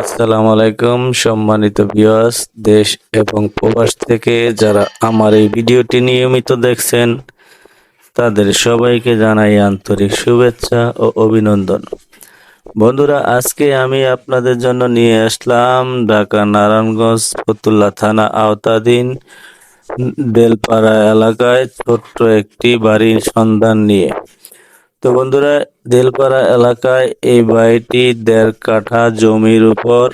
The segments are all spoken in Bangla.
আসসালামু আলাইকুম, সম্মানিত ভিউয়ার্স দেশ এবং প্রবাস থেকে যারা আমার এই ভিডিওটি নিয়মিত দেখছেন, তাদের সবাইকে জানাই আন্তরিক শুভেচ্ছা ও অভিনন্দন। বন্ধুরা, আজকে আমি আপনাদের জন্য নিয়ে আসলাম ঢাকা নারায়ণগঞ্জ ফতুল্লা থানা আওতাধীন বেলপাড়া এলাকায় ছোট্ট একটি বাড়ির সন্ধান নিয়ে। তো বন্ধুরা, দেলপাড়া এলাকায় এই বাড়িটি দেড় কাঠা জমির উপর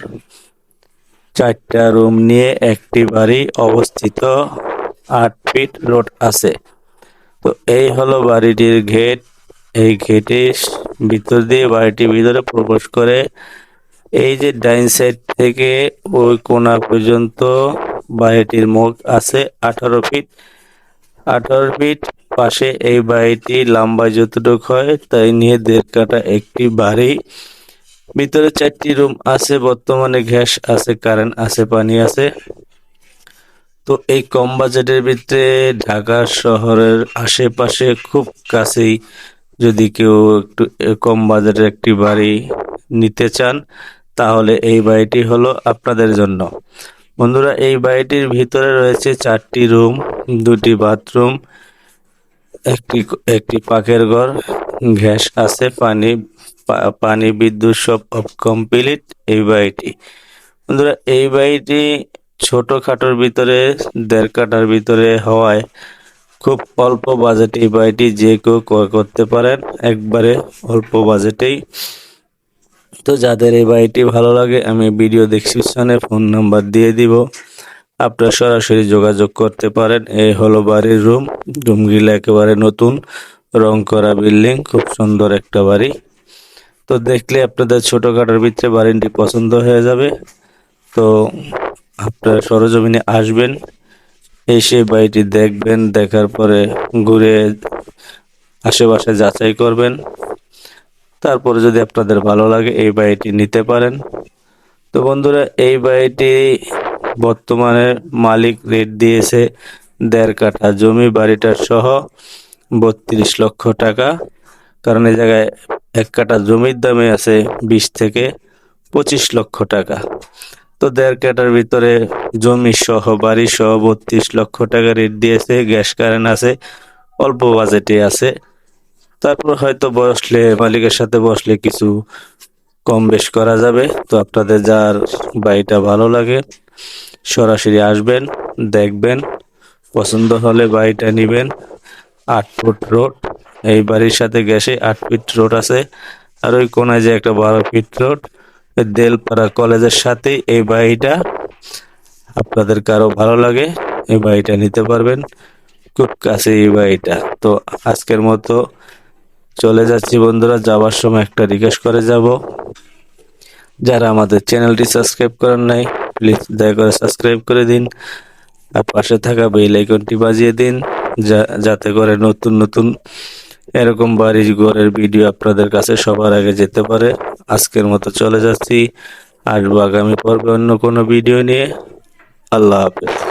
চারটা রুম নিয়ে একটি বাড়ি অবস্থিত, আট ফিট রোড আছে। তো এই হলো বাড়িটির গেট। এই গেটের ভিতর দিয়ে বাড়িটির ভিতরে প্রবেশ করে এই যে ডাইন সাইড থেকে ওই কোনা পর্যন্ত বাড়িটির মুখ আছে আঠারো ফিট। আঠারো ফিট পাশে এই বাড়িটি, লম্বা যতটুকু হয় তাই নিয়ে দেড় কাটা একটি বাড়ি। ভিতরে চারটি রুম আছে, বর্তমানে গ্যাস আছে, কারেন্ট আছে, পানি আছে। তো এই কম বাজেটের ভিতরে ঢাকা শহরের আশেপাশে খুব কাছেই যদি কেউ একটু কম বাজেটের একটি বাড়ি নিতে চান, তাহলে এই বাড়িটি হলো আপনাদের জন্য। বন্ধুরা, এই বাড়িটির ভিতরে রয়েছে চারটি রুম, দুটি বাথরুম, একটি একটি পাকের ঘর, গ্যাস আছে, পানি পানি, বিদ্যুৎ, সব কমপ্লিট এই বাড়িটি। বন্ধুরা, এই বাড়িটি ছোটখাটোর ভিতরে দেড় কাটার ভিতরে হওয়ায় খুব অল্প বাজেটে এই বাড়িটি যে কেউ ক্রয় করতে পারেন। একবারে অল্প বাজেটেই তো যাদের এই বাড়িটি ভালো লাগে, আমি ভিডিও ডেসক্রিপশনে ফোন নাম্বার দিয়ে দিব। আপনারা সরাসরি যোগাযোগ করতে পারেন। এই হলো বাড়ির রুম রুমগুলো একেবারে নতুন। রং করা বিল্ডিং খুব সুন্দর একটা বাড়ি। তো দেখলে আপনাদের ছোটোখাটোর ভিতরে বাড়িটি পছন্দ হয়ে যাবে। তো আপনারা সরজমিনে আসবেন। এসে বাড়িটি দেখবেন। দেখার পরে ঘুরে আশেপাশে যাচাই করবেন। তারপরে যদি আপনাদের ভালো লাগে এই বাড়িটি নিতে পারেন। তো বন্ধুরা, এই বাড়িটি বর্তমানে মালিক রেট দিয়েছে দেড় কাঠা জমি, বাড়িটার সহ বত্রিশ লক্ষ টাকা। কারণ এই জায়গায় এক কাঠা জমির দামে আছে বিশ থেকে পঁচিশ লক্ষ টাকা। তো দেড় কাটার ভিতরে জমি সহ, বাড়ি সহ বত্রিশ লক্ষ টাকা রেট দিয়েছে, গ্যাস কারেন্ট আছে, অল্প বাজেটে আছে। তারপর হয়তো বসলে, মালিকের সাথে বসলে কিছু কম বেশ করা যাবে। তো আপনাদের যার বাড়িটা ভালো লাগে, সরাসরি আসবেন, দেখবেন। পছন্দ হলে বাড়িটা নেবেন। আট ফুট রোড, এই বাড়ির সাথে গ্যাসে আট ফিট রোড আছে। আর ওই কোনায় যে একটা বারো ফিট রোড দেলপাড়া কলেজের সাথেই এই বাড়িটা। আপনাদের কারও ভালো লাগে, এই বাড়িটা নিতে পারবেন। খুব কাছে এই বাড়িটা। তো আজকের মতো চলে যাচ্ছি বন্ধুরা যাওয়ার সময় একটা রিকোয়েস্ট করে যাব। যারা আমাদের চ্যানেলটি সাবস্ক্রাইব করেন নাই প্লিজ দয়া করে সাবস্ক্রাইব করে দিন। আর পাশে থাকা বেল আইকনটি বাজিয়ে দিন যাতে করে নতুন নতুন এরকম বাড়ি ঘরের ভিডিও আপনাদের কাছে সবার আগে যেতে পারে। আজকের মতো চলে যাচ্ছি, আসব আগামী পর্বে অন্য কোনো ভিডিও নিয়ে। আল্লাহ হাফেজ।